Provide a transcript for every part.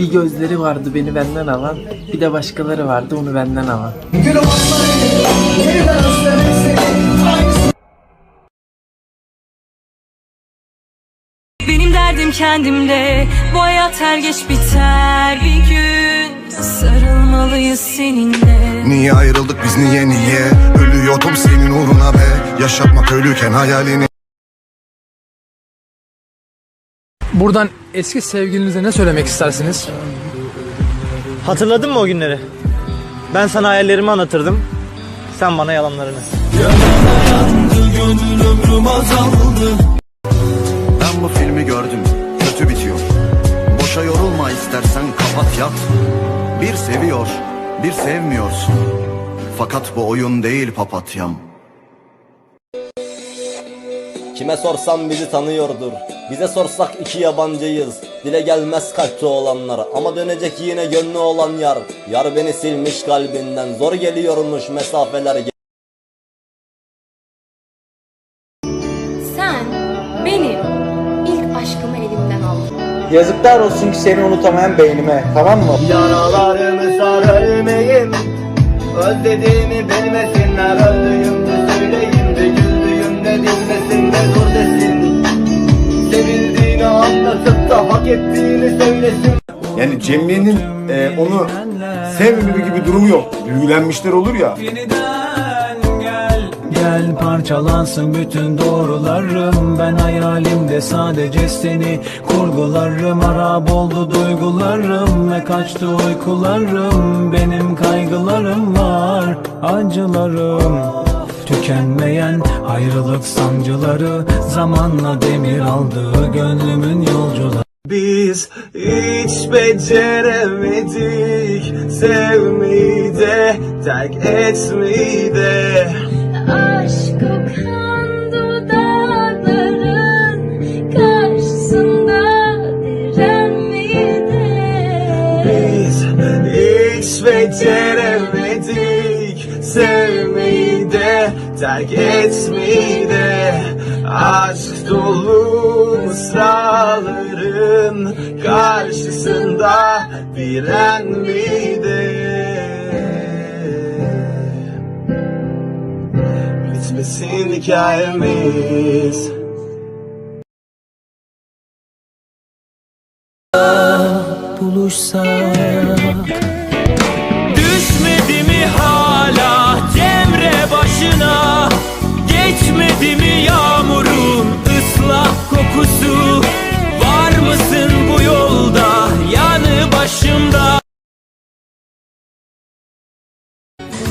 Bir gözleri vardı beni benden alan, bir de başkaları vardı onu benden alan. Benim derdim kendimde Bu hayat her geç biter. Bir gün Sarılmalıyız seninle. Niye ayrıldık biz niye niye? Ölüyordum senin uğruna be. Yaşatmak ölüken hayalini Buradan eski sevgilinize ne söylemek istersiniz? Hatırladın mı o günleri? Ben sana hayallerimi anlatırdım. Sen bana yalanlarını. Ben bu filmi gördüm kötü bitiyor Boşa yorulma istersen kapat yat Bir seviyor bir sevmiyorsun Fakat bu oyun değil papatyam Kime sorsam bizi tanıyordur. Bize sorsak iki yabancıyız. Dile gelmez kalpte olanlar. Ama dönecek yine gönlü olan yar. Yar beni silmiş kalbinden. Zor geliyormuş mesafeler. Sen benim ilk aşkımı elimden aldın. Yazıklar olsun ki seni unutamayan beynime. Tamam mı? Yaralarımı sar ölmeyim. Özlediğimi bilmesinler. Öldüğümde söyleyeyim de güldüğümde dinmesin de dur desin. Anlatıp da hak ettiğini söylesin. Yani Cemre'nin e, onu sevmeme gibi durumu yok. Büyülenmişler olur ya. Gel parçalansın bütün doğrularım Ben hayalimde sadece seni kurgularım Harap oldu duygularım ve kaçtı uykularım Benim kaygılarım var, acılarım Tükenmeyen ayrılık sancıları Zamanla demir aldı gönlümün yolcuları. Biz hiç beceremedik sevmeyi de terk etmeyi de. Aşk kokan dudakların Karşısında direnmeyi de. Biz hiç beceremedik sevmeyi terk etmeyi de Aşk dolu ısrarların karşısında direnmeyi de Bitmesin hikayemiz. Buluşsak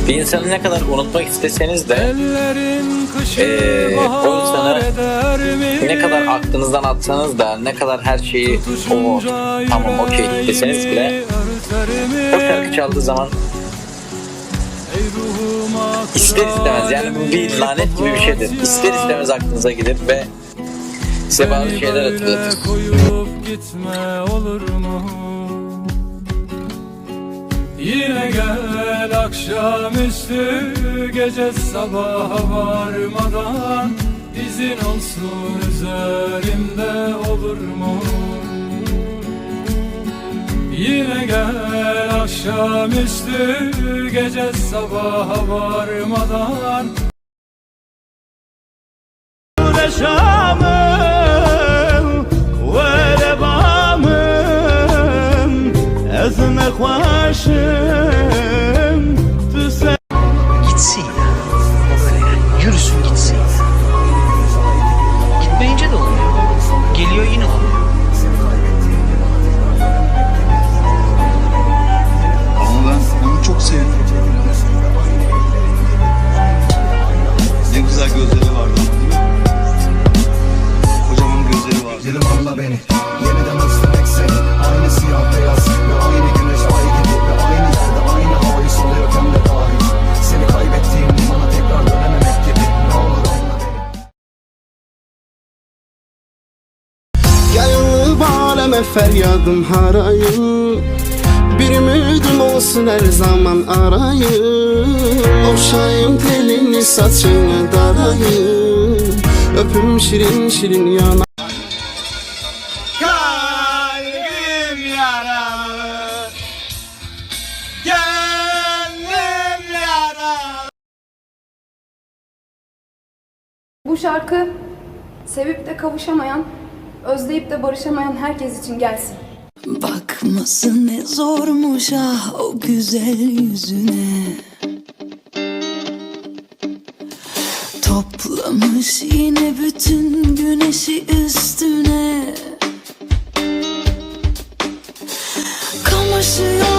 Bir insanı ne kadar unutmak isteseniz de eee o insanı ne kadar aklınızdan atsanız da ne kadar her şeyi o tamam okey deseniz bile o şarkı çaldığı zaman ister istemez yani bu bir lanet gibi bir şeydir. İster istemez aklınıza gelir ve size bazı şeyler hatırlatır. koyup gitme olur mu? Yine gel akşamüstü gece sabaha varmadan izin olsun üzerimde olur mu? Yine gel akşamüstü gece sabaha varmadan Yaşar 是 feryadım harayım Bir ümidim olsun her zaman arayım Okşayım telini saçını darayım Öpüm şirin şirin yana. Kalbim yaralı Gönlüm yaralı Bu şarkı sevip de kavuşamayan özleyip de barışamayan herkes için gelsin. Bakması ne zormuş ah o güzel yüzüne Toplamış yine bütün güneşi üstüne Kamaşıyor